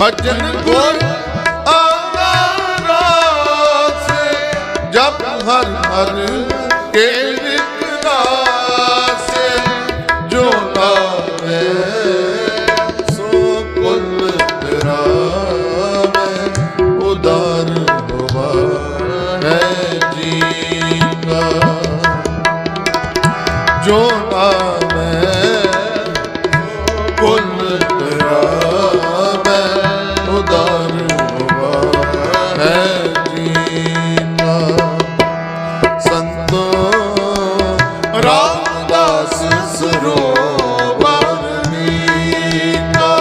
ਮਜਨ ਗੁਰ ਆਵਾਰਾ ਸੇ ਜਪ ਹਰ ਹਰ ਕੇ ਜੀਵਾ ਜੋ ਨਾਮੈ ਕੁਲ ਕਰਾਵੇ ਉਦਾਰ ਹੋਵਾ ਹੈ ਜੀਵਾ ਸੰਤੋ ਰਾਮਦਾਸ ਸਰੋਵਰ ਮੀਨਾ